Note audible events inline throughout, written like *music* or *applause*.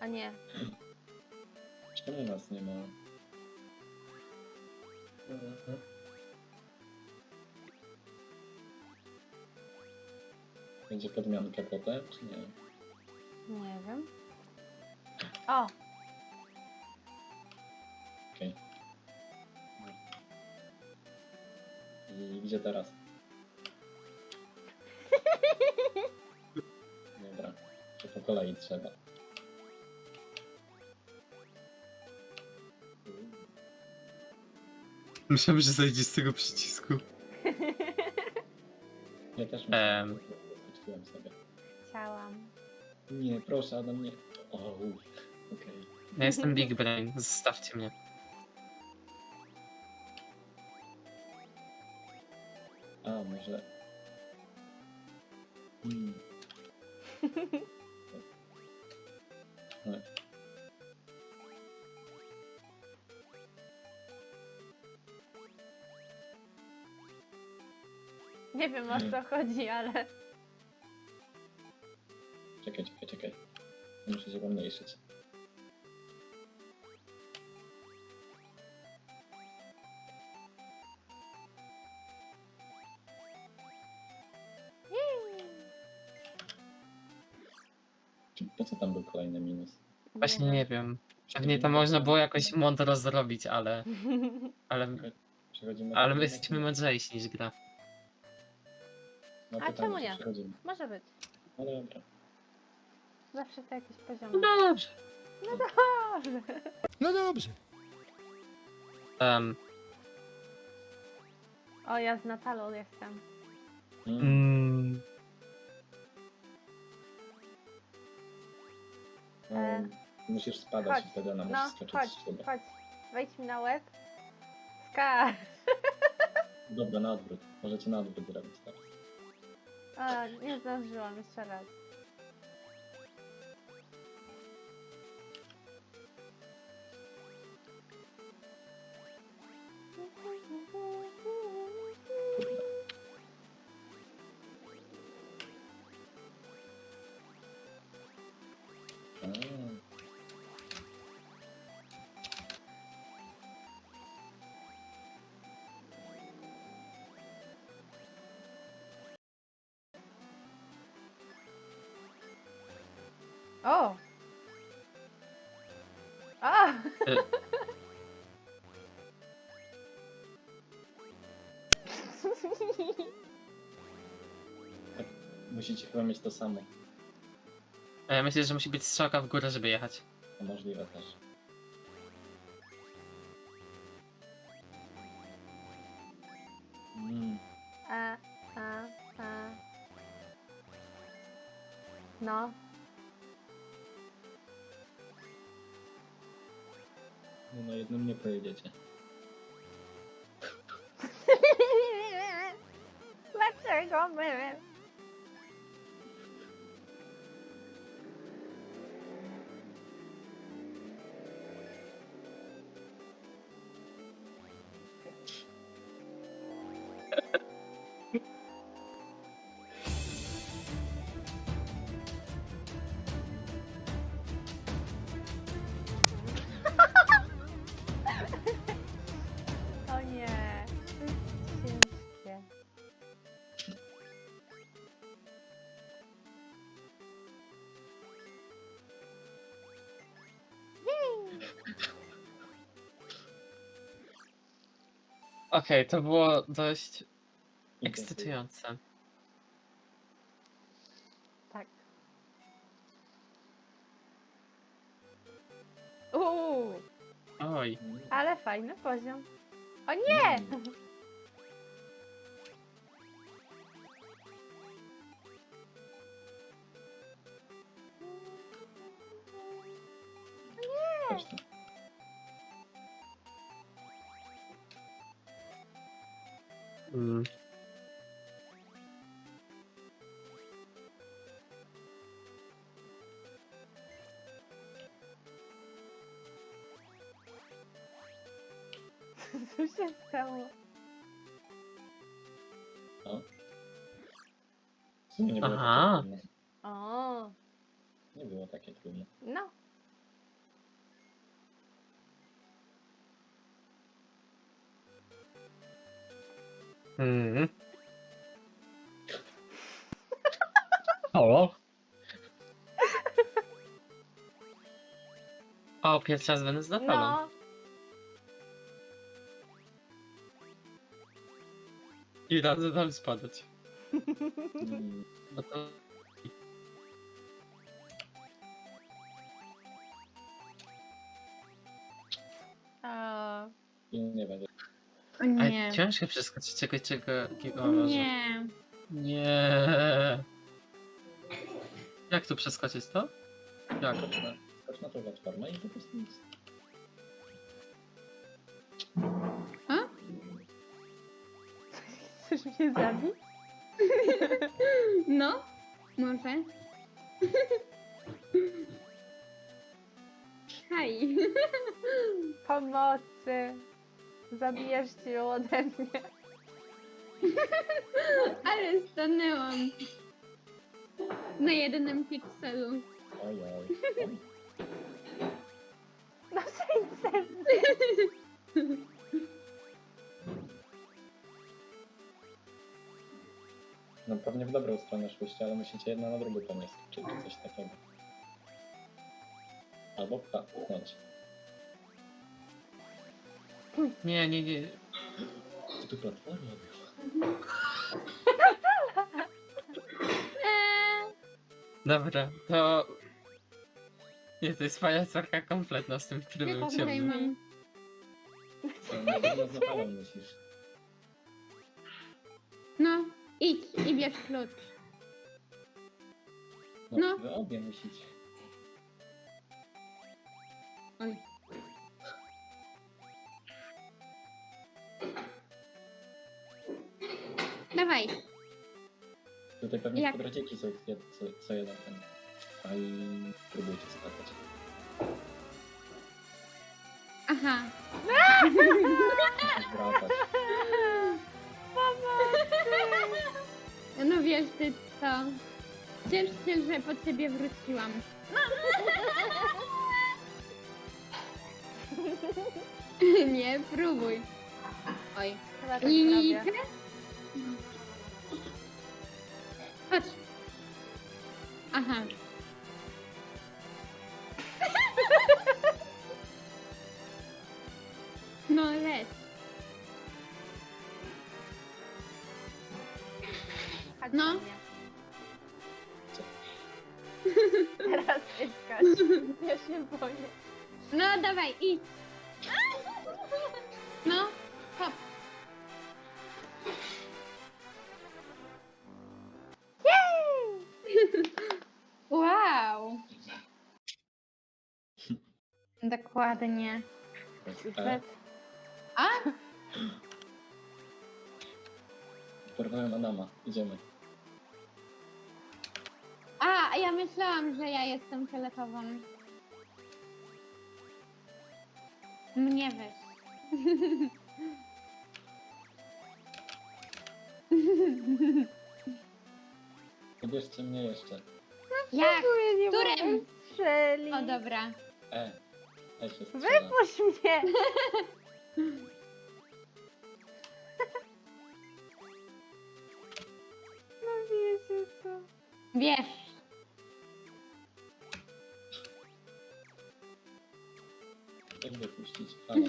A nie. Czemu nas nie ma? Będzie podmianka potem, czy nie? Nie wiem. O! Okej. I gdzie teraz? *laughs* Dobra, to po kolei trzeba. Myślałem, że zejdzie z tego przycisku. Ja też Em. myślałem, skoczyłem sobie. Chciałam. Nie, proszę, Adam, nie. O, uff, okej. Ja jestem Big Brain, zostawcie mnie. A, może... Hmm. *laughs* No, Nie wiem o co chodzi, ale. czekaj, czekaj, czekaj. Muszę się pomniejszyć. Czy- Po co tam był kolejny minus? Właśnie nie wiem. Pewnie to można było jakoś mądro zrobić, ale... *laughs* Ale, Przechodzimy ale my jesteśmy mądrzejsi niż gra. No A pytanie, czemu nie? Przechodzimy. Może być. No dobra. Zawsze to jakiś poziom. No dobrze. Dobrze. No dobrze. Um, O, ja z Natalą jestem. Mm. mm, No, musisz spadać chodź. i wtedy ona No, musi skoczyć chodź, z siebie. chodź. Wejdź mi na łeb. Skacz. Dobra, na odwrót. Możecie na odwrót zrobić teraz. O, nie zdążyłam jeszcze raz. O! A! Y. *laughs* Musicie chyba mieć to samo. a ja myślę, że musi być strzałka w górę, żeby jechać. A możliwe też. Mm. A, a, a. No. No na jednym nie pojedziecie. *laughs* Dlaczego my? Okej, to było dość ekscytujące. Tak. Uuu, Oj, ale fajny poziom. O nie! Mm. Mm, Co się stało? W sumie nie Mhm. O! O, pierwszy raz będę z Natalą. No. I radzę tam spadać. No to... A, I nie będzie. O nie. ciężko przeskoczyć czegoś, czego... może. Nie. Nie. Jak tu przeskoczyć to? Jak? Skocz na, skocz na tą platformę i po prostu nic. chcesz mnie zabić? No, może. Hej. Pomocy. Zabijesz się ode mnie. *laughs* Ale stanęłam. Na jedynym pikselu. Oj, oj. *laughs* No serce. No pewnie w dobrą stronę szłyście, ale musicie jedna na drugą skoczyć, czy coś takiego. Albo pchnąć. Nie, nie, nie. Ty tu platformę *laughs* Dobra, to... Nie, to jest pajacarka kompletna z tym trybem jaką tutaj ciemnym. mam? Na pewno z zapalą musisz. No, idź i bierz klucz. No, No. wy obie musicie. Oj. Dawaj. Tutaj pewnie Jak? kwadracieki są co, co, co jeden ten. A i próbujcie skakać. Aha. Musisz *laughs* wracać. No wiesz ty co? Ciesz się, że po ciebie wróciłam. *laughs* Nie, próbuj. Oj. Chyba tak Linijkę? zrobię. Dokładnie. E. A? *laughs* Porwałem Adama. Idziemy. A, ja myślałam, że ja jestem fioletową. Mnie weź. Wybierzcie mnie jeszcze. Jak? Którym? strzelić. O, dobra. E. E się. Wypuść mnie. *laughs* No wiecie co. Wiesz. Jak wypuścić? *laughs* Ale.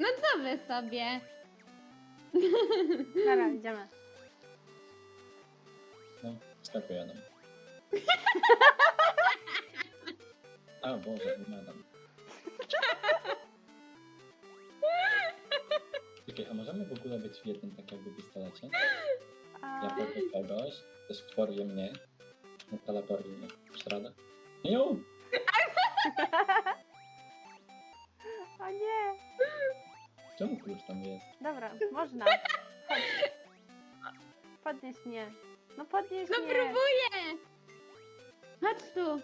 No co wy sobie? Dobra, idziemy. No, skakuję Adam. A Boże, nie Adam. Czekaj, a możemy w ogóle być w jednym tak jakby pistolecie? Ja porwę kogoś, też porwie mnie. Natala porwie mnie. Masz radę? Jo! *laughs* o nie. Czemu klucz tam jest? Dobra, można. Chodź. Podnieś mnie. No podnieś No mnie. próbuję! Chodź tu.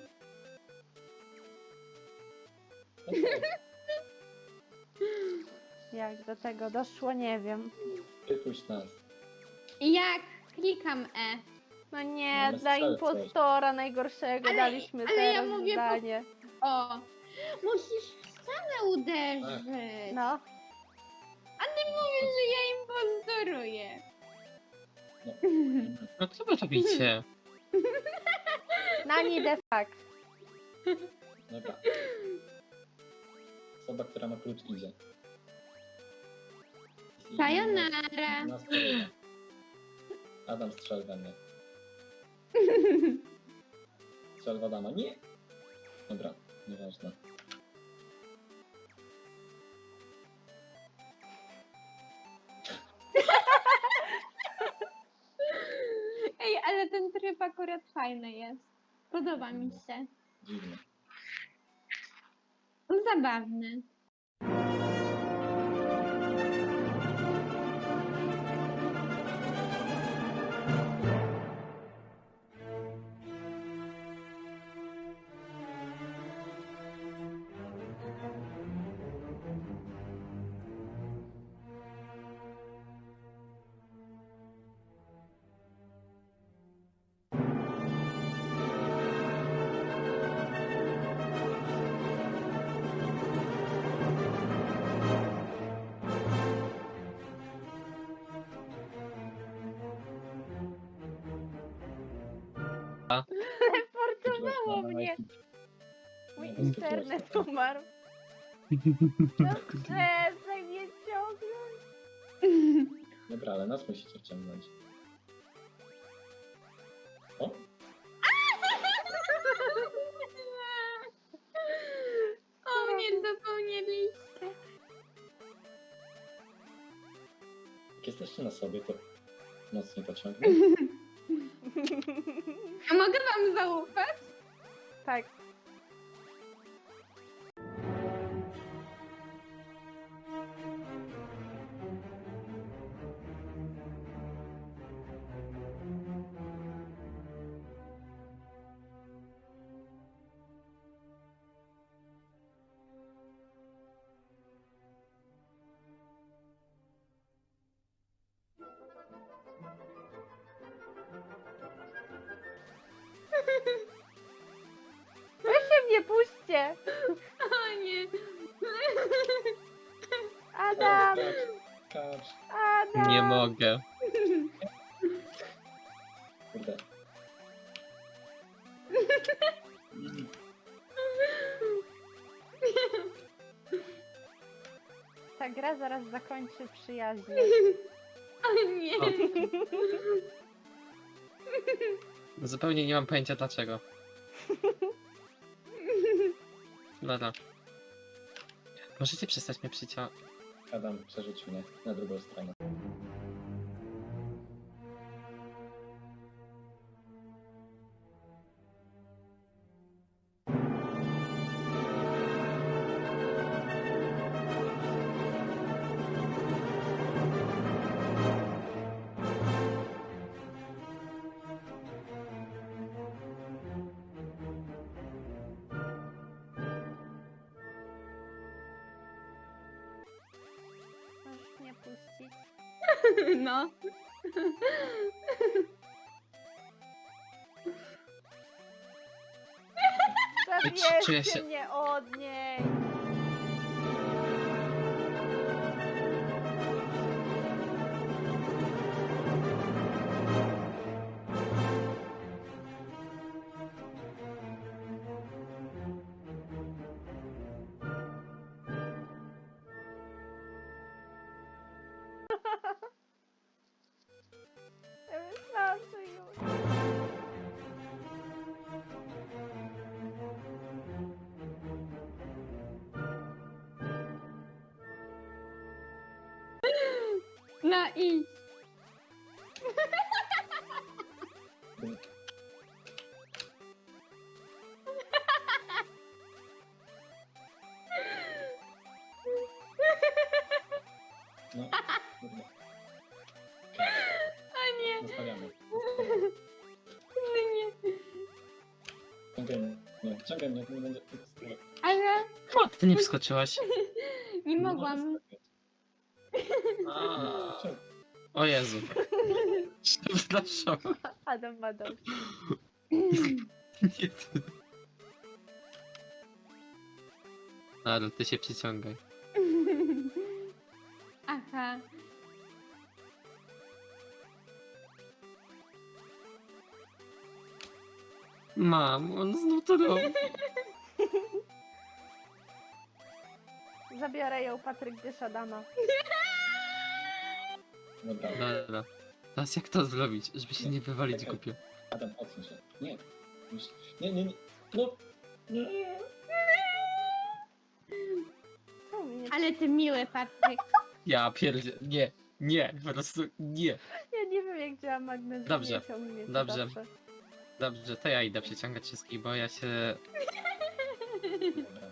No *laughs* Jak do tego doszło, nie wiem. Wypuść nas. I jak? Klikam E. No nie, Mamy dla strzelce. impostora najgorszego Ale- daliśmy ale ja teraz mówię po- zdanie. O. Musisz w ścianę uderzyć. No. A ty mówisz, że ja impostoruję. No co wy robicie? Nani the fuck. Dobra. Osoba, która ma klucz idzie. I- Sayonara. *laughs* Adam strzel we mnie. *laughs* Strzel w Adama. Nie! Dobra, nieważne. Ale ten tryb akurat fajny jest. Podoba mi się. Dziwne. Zabawny. Mnie. Mój Nie, internet umarł. *laughs* No przestań mnie ciągnąć. Dobra, ale nas musicie wciągnąć. O! *laughs* O, nie zapomnieliście. Jak jesteście na sobie, to mocniej pociągnę. *laughs* A mogę wam zaufać? Tak. Ta gra zaraz zakończy przyjaźnie. *laughs* O nie. O. *laughs* Zupełnie nie mam pojęcia dlaczego. Dobra. Możecie przestać mnie przycia... Adam, przerzuć mnie na drugą stronę. *laughs* No. Zabierzcie się- mnie od niej. Nie, ciągaj mnie, to nie będzie... Ale O, ty nie wskoczyłaś. *laughs* nie mogłam. A, O Jezu. Przepraszam. Adam ma dobrze. Nie, Ale ty się przyciągaj. *laughs* Aha. Mam, on znów to robi. Patryk, bierz Adama. Dobra, Dobra. Teraz jak to zrobić, żeby się nie wywalić głupio? Adam, odsuń się. Nie. Już. Nie, nie, nie. No. Nie. Ale ty miły, Patryk. Ja pierdzie... Nie, nie, po prostu nie. Ja nie wiem, jak działa magnes. Dobrze, nie ciągnie dobrze. zawsze. Dobrze, to ja idę przyciągać wszystkich, bo ja się... Dobra.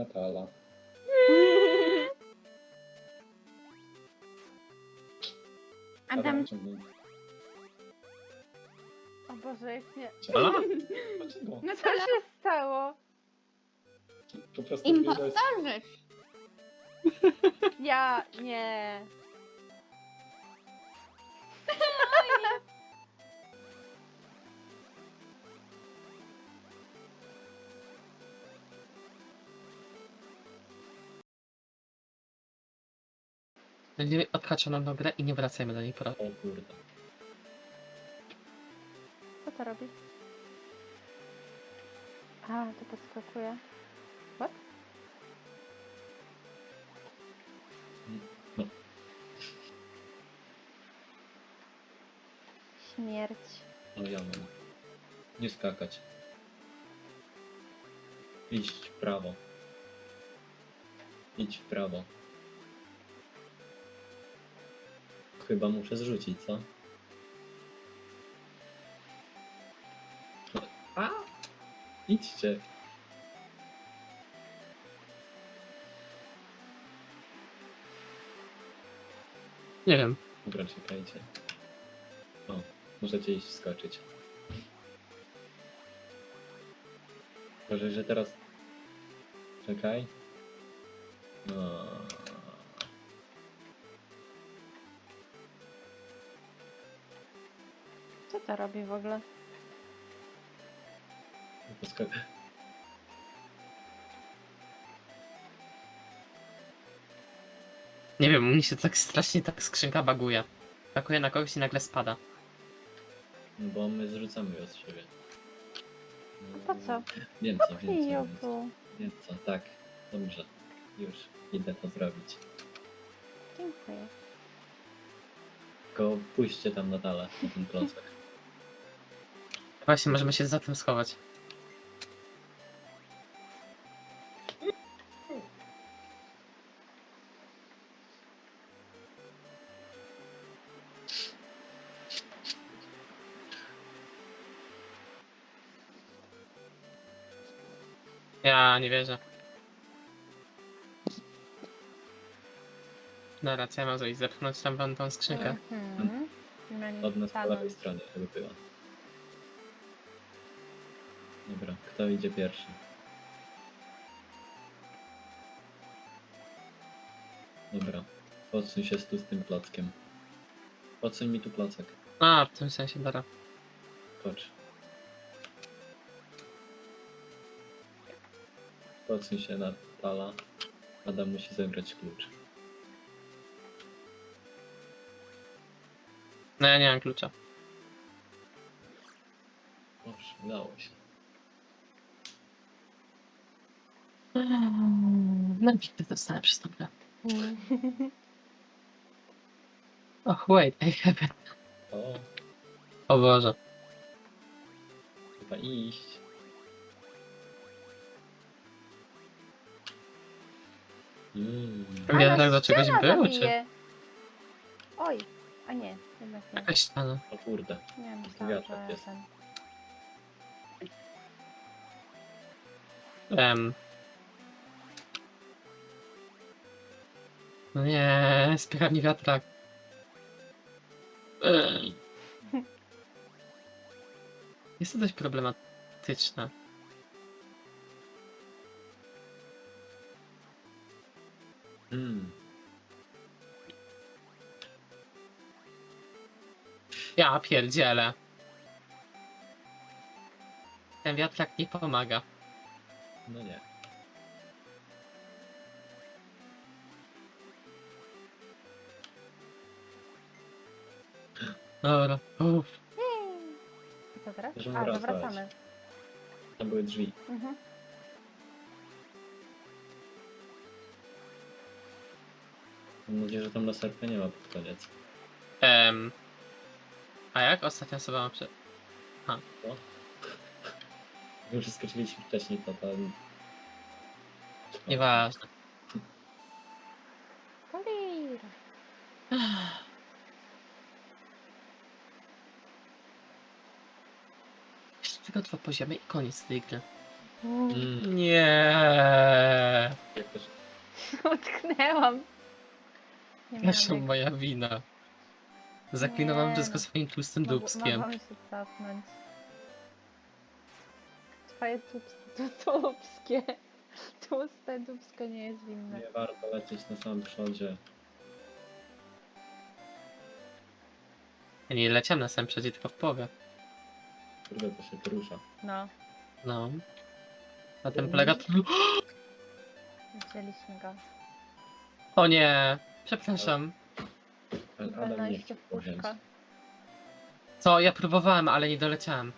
Natala. Adam, ciągnij. O Boże, jak nie... Ala? Dlaczego? no Co się stało? Po prostu. Ja... nie... Będziemy odhaczoną tą grę i nie wracajmy do niej po raz. O kurde. Co to robi? A, to podskakuje. What? No. Śmierć. O ja mam. Nie skakać. Iść w prawo. Idź w prawo. Chyba muszę zrzucić, co? A! Idźcie. Nie wiem. Dobra, czekajcie. O, możecie iść skoczyć. Może, że teraz... Czekaj. No... robi w ogóle? Poska- Nie wiem, u mnie się tak strasznie tak skrzynka baguje. Bakuje na kogoś i nagle spada. Bo my zrzucamy ją z siebie. A po co? Wiem co, wiem co, ją wiem co. tu. Wiem co, tak. Dobrze. Już idę to zrobić. Dziękuję. Tylko pójście tam na dole, na ten klocek. Właśnie, możemy się za tym schować. Ja nie wierzę. Dobra, co ja mam zrobić? Zepchnąć tam tą skrzynkę? Mhm. Od nas po lewej stronie była. Kto idzie pierwszy? Dobra, podsuń się tu z tym klockiem. Podsuń mi tu klocek. A, w tym sensie, dobra. Kocz. Podsuń się na tala. Adam musi zebrać klucz. No ja nie mam klucza. Dobrze, udało się. No widzę, dostanę przez tą grę. Mhm. Och, wait, I have it. O, O Boże. chyba iść. Mm. Wiadomo, nas do czegoś było, czy? Oj, a nie, jednak nie. Jakaś ściana. O kurde. Nie, myślałam, wiatrak że jest. ten... Em. No nie, spycha mi wiatrak. Ej. Jest to dość problematyczne. Mm. Ja pierdzielę. Ten wiatrak nie pomaga. No nie. Dobra. Uff. Co teraz? Możemy A, wracać. zawracamy. Tam były drzwi. Mhm. Mam nadzieję, że tam na serpie nie ma pod koniec. Em. A jak ostatnia osoba ma przed... Już *laughs* skoczyliśmy wcześniej, to tam... Nieważne. Kolir. Jeszcze tylko dwa poziomy i koniec tej gry. Mm, Nie. jak też... *laughs* Utknęłam. Nie miałam moja wina. Zaklinowałem Nie wszystko no. swoim tłustym Mogło- dubskiem. Mogłam się cofnąć. Twoje tłups- tu- tłupskie. *laughs* Tłuste dubsko nie jest winne. Nie warto lecieć na samym przodzie. Ja nie leciałem na samym przodzie, tylko w połowie. Kurde, to się porusza. No, No. Na tym polega... *gasps* widzieliśmy go. O nie. Przepraszam. Ale Adam nie chciał. Co? Ja próbowałem, ale nie doleciałem.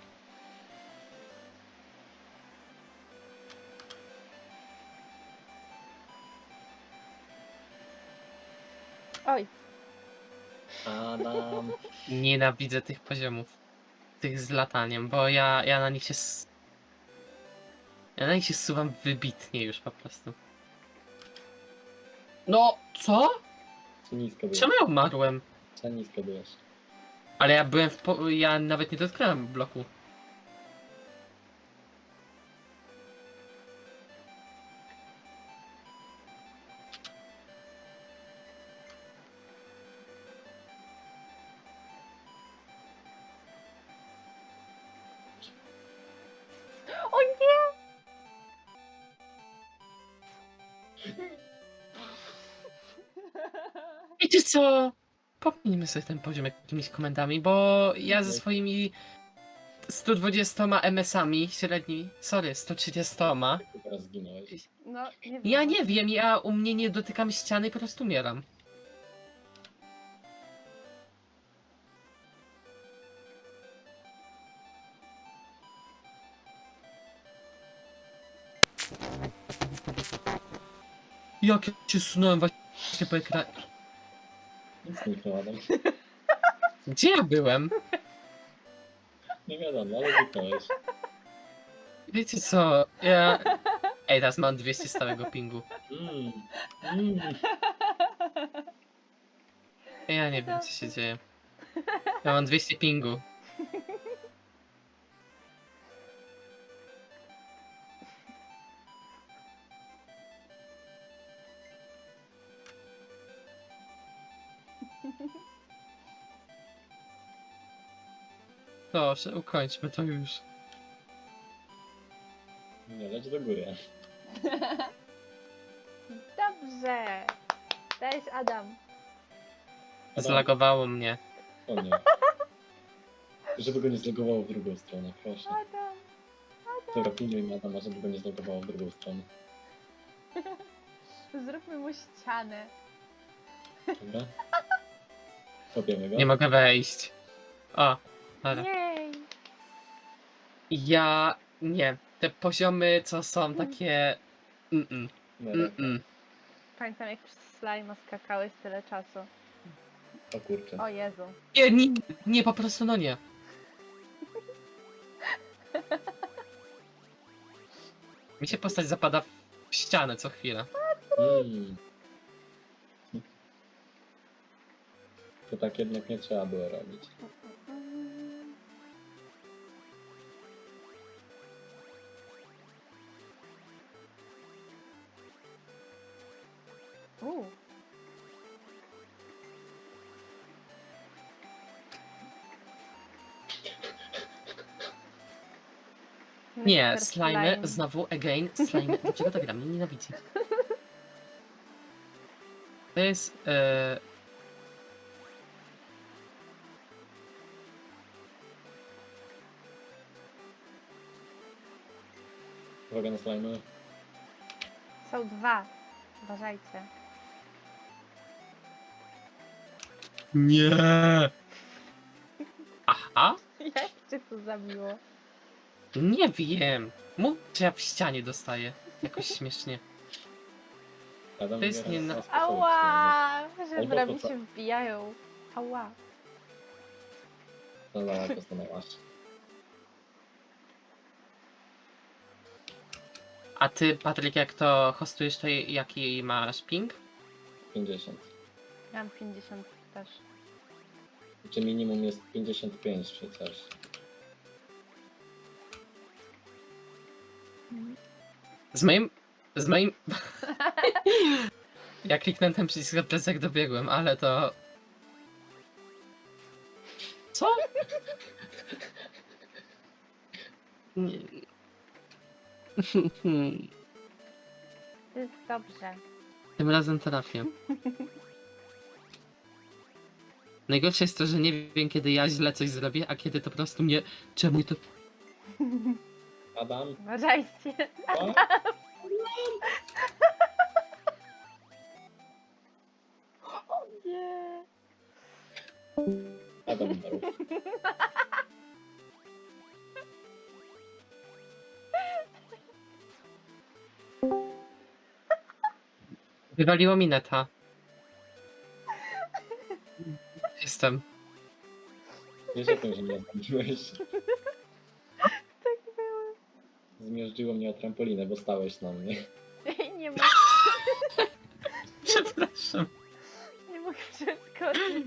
Oj, Adam! Nienawidzę tych poziomów. Tych z lataniem, bo ja, ja na nich się... s- Ja na nich się zsuwam wybitnie już po prostu. No, co? Za nisko byłeś. Czemu ja umarłem? Za nisko byłeś. Ale ja byłem w po... ja nawet nie dotknąłem bloku. Co? Popnijmy sobie ten poziom jakimiś komendami, bo ja ze swoimi 120 MS-ami średnimi, sorry, 130, Ty teraz zginąłeś. No, nie wiem. ja nie wiem, ja u mnie nie dotykam ściany i po prostu umieram. Jak ja się sunąłem właśnie po ekranie. Nic zniknął Adam. Gdzie ja byłem? Nie wiadomo, ale zniknąłeś. Wiecie co, ja... Ej, teraz mam 200 stałego pingu. Mm. Mm. Ja nie wiem, co się dzieje. Ja mam 200 pingu. Proszę, ukończmy to już. Nie, leć do góry. Dobrze. Cześć Adam. Adam. Zlagowało mnie. O nie. *laughs* Żeby go nie zlogowało w drugą stronę, proszę. Adam. Dobra, pilnuj Adama, żeby go nie zlogowało w drugą stronę. *laughs* Zróbmy mu ścianę. Dobra? Kopiemy go. Nie mogę wejść. O, dobra. Jej. Ja... nie. Te poziomy, co są takie... Mm-mm, Nie, mm-mm. Pamiętam jak przez slajma skakałeś tyle czasu. O kurczę. O Jezu. Nie, nie, nie, po prostu no nie. *laughs* Mi się postać zapada w ścianę co chwilę. Mm. To tak jednak nie trzeba było robić. Nie, Mr. slimy, znowu, again, slimy. Dlaczego ta gra mnie nienawidzi? To jest. E, Uwaga na slimy. Są dwa. Uważajcie. nie! Aha! *laughs* Jak cię to zabiło? Nie wiem. Mów, że ja w ścianie dostaję. Jakoś śmiesznie. Adam To jest nie na- Ała! Żebra mi się wbijają. Ała. No dobra, to stanęłaś. A ty, Patryk, jak to hostujesz, to jaki masz ping? 50. Mam 50 też. Czy minimum jest 55 czy coś. Z moim. Z moim. *laughs* ja kliknąłem ten przycisk od jak dobiegłem, ale to. Co? Nie. Jest dobrze. Tym razem trafię. Najgorsze jest to, że nie wiem kiedy ja źle coś zrobię, a kiedy to po prostu mnie. Czemu to. Adam? Uważajcie. O! O nie. Adam umarł. Wywaliło mi neta. Jestem. Wiesz o tym, że. Zmierzyło mnie o trampolinę, bo stałeś na mnie. Ej, *laughs* nie mogę, *laughs* Przepraszam. nie mogę przeskoczyć.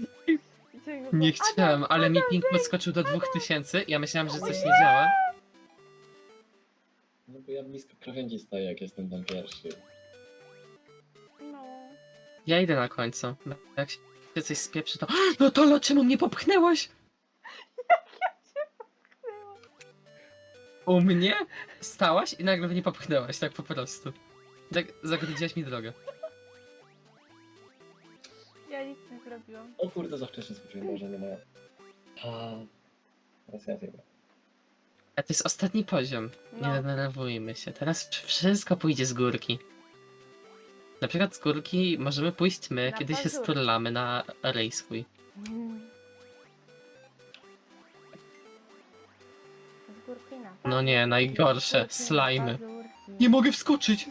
Nie chciałem, Adam, ale mi ping podskoczył do 2000. Ja myślałem, że coś nie działa. No bo ja blisko krawędzi stoję, jak jestem tam pierwszy. No. Ja idę na końcu. Jak się coś spieprzy, to. *gasps* No to czemu mnie popchnęłaś? U mnie stałaś i nagle mnie popchnęłaś, tak po prostu. Tak zagrodziłaś mi drogę. Ja nic nie zrobiłam. O kurde, za wcześnie skoczyłem, może nie moja. A, teraz ja chyba. A to jest ostatni poziom. Nie No. denerwujmy się. Teraz wszystko pójdzie z górki. Na przykład z górki możemy pójść my, Na kiedy się sturlamy na rej swój. Mm. No nie, najgorsze. pazurki. Nie mogę wskoczyć!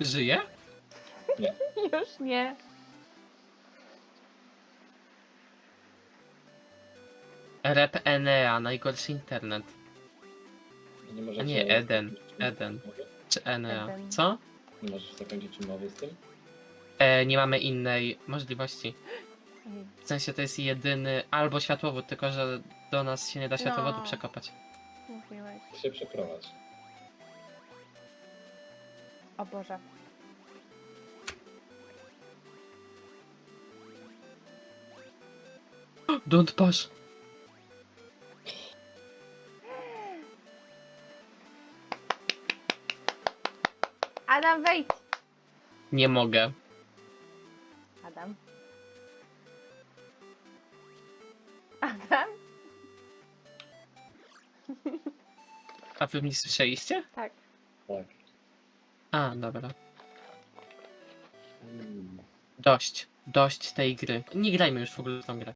Żyję? *laughs* Już nie. Rep Enea, najgorszy internet. Nie A możecie... nie, Eden. Eden. Czy Enea? Eden. Co? Nie możesz zakończyć umowy z tym? E, nie mamy innej możliwości. *laughs* W sensie to jest jedyny albo światłowód, tylko że do nas się nie da światłowodu No. przekopać. Mówiłeś. Się przeprowadź. O Boże. *gasps* Don't push! *gasps* Adam, wejdź! Nie mogę. A wy mnie słyszeliście? Tak. Tak. A, dobra. Mm. Dość. Dość tej gry. Nie grajmy już w ogóle w tą grę.